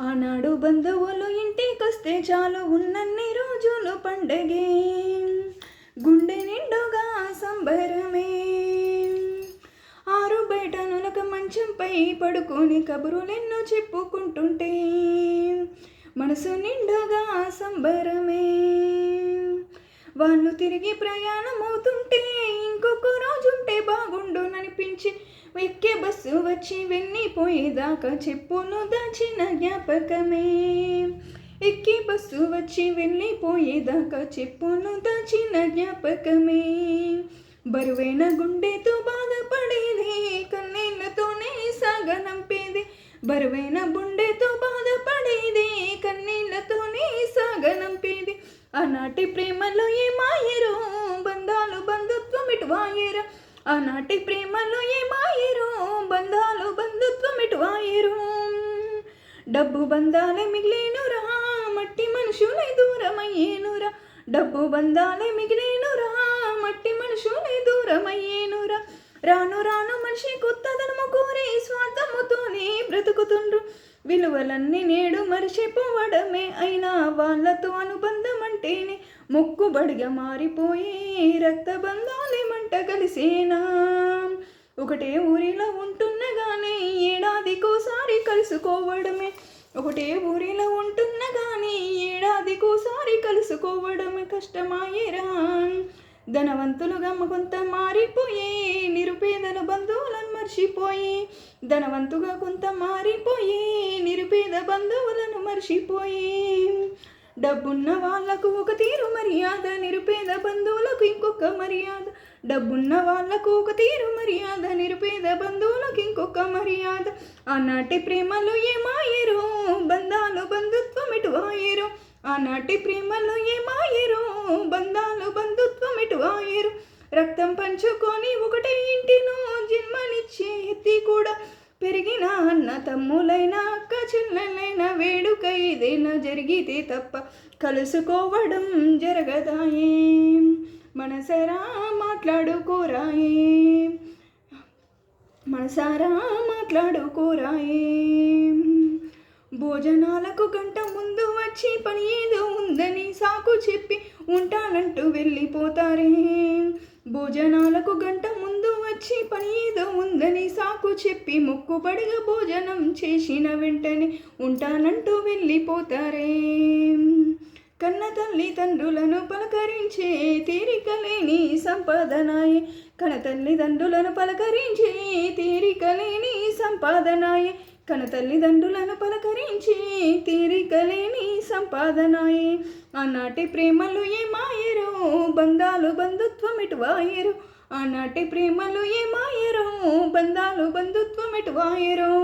ఆనాడు బంధువులు ఇంటికొస్తే చాలు ఉన్నన్ని రోజులు పండగే. గుండె నిండుగా సంబరమే. ఆరు బయట నులక మంచంపై పడుకొని కబురులెన్నో చెప్పుకుంటుంటే. మనసు నిండుగా సంబరమే. వాళ్ళు తిరిగి ప్రయాణం అవుతుంటే ఇంకొక రోజుంటే బాగుండుననిపించి ఎక్కే బస్సు వచ్చి వెళ్ళిపోయేదాకా చెప్పును దాచిన జ్ఞాపకమే. ఎక్కి బస్సు వచ్చి వెళ్ళిపోయేదాకా చెప్పును దాచిన జ్ఞాపకమే. బరువైన గుండెతో బాధపడేది కన్నీళ్ళతోనే సాగనంపేది. బరువైన గుండెతో బాధపడేది కన్నీళ్ళతోనే సాగనంపేది. ఆనాటి ప్రేమలో ఏ మాయరు బంధాలు బంధుత్వం ఇటువాయరు ఆనాటి ప్రేమలో ఏ మాయరు బంధాలు బంధుత్వం ఇటు డబ్బు బంధాలే మిగిలేనురా మట్టి మనుషులే దూరమయ్యేనురా. డబ్బు బంధాలే మిగిలేనురా మట్టి మనుషులే దూరమయ్యేనురా. రాను రాను మనిషి కొత్తదనము కోరి స్వార్థముతోనే బ్రతుకుతుండ్రు. విలువలన్నీ నేడు మరిచిపోవడమే అయినా వాళ్ళతో అనుబంధం అంటేనే మొక్కుబడిగా మారిపోయే రక్త బంధాలే మంట కలిసేనా. ఒకటే ఊరిలో ఉంటున్నగానే ఏడాదికోసారి కలుసుకోవడమే. ఒకటే ఊరిలో ఉంటున్నగానే ఏడాదికోసారి కలుసుకోవడమే కష్టమాయేరా ధనవంతులుగా కొంత మారిపోయి నిరుపేదల బంధువులను మర్చిపోయి. ధనవంతుగా కొంత మారిపోయి నిరుపేద బంధువులను మర్చిపోయి. డబ్బున్న వాళ్ళకు ఒక తీరు మర్యాద నిరుపేద బంధువు ఇంకొక మర్యాద. డబ్బున్న వాళ్ళకు ఒక తీరు మర్యాద. నిరుపేద బంధువులకు ఇంకొక మర్యాద. ఆనాటి ప్రేమలు ఏమాయరు? బంధాలు బంధుత్వం ఎటువాయరు ఆనాటి ప్రేమలు ఏమాయరు? బంధాలు బంధుత్వం ఇటు వాయరు రక్తం పంచుకొని ఒకటే ఇంటినో జన్మనిచ్చే ఎత్తి కూడా పెరిగిన అన్న తమ్ములైన అక్క చెల్లెలైన వేడుక ఏదైనా జరిగితే తప్ప కలుసుకోవడం జరగదాయే. మనసరా మాట్లాడుకోరాయే. మనసారా మాట్లాడుకోరాయే. భోజనాలకు గంట ముందు వచ్చి పని ఏదో ఉందని సాకు చెప్పి ఉంటానంటూ వెళ్ళిపోతారే. భోజనాలకు గంట ముందు వచ్చి పని ఏదో ఉందని సాకు చెప్పి మొక్కుబడిగా భోజనం చేసిన వెంటనే ఉంటానంటూ వెళ్ళిపోతారే. కన్న తల్లి తండ్రులను పలకరించే తీరిక లేని సంపాదనాయే. కన తల్లిదండ్రులను పలకరించే తీరిక లేని సంపాదనాయే. కన తల్లిదండ్రులను పలకరించి తీరిక లేని సంపాదనాయే. ఆనాటి ప్రేమలు ఏమాయరు బంధాలు బంధుత్వం ఇటు వాయరు ఆనాటి ప్రేమలు ఏమాయరు బంధాలు బంధుత్వం ఇటు వాయరు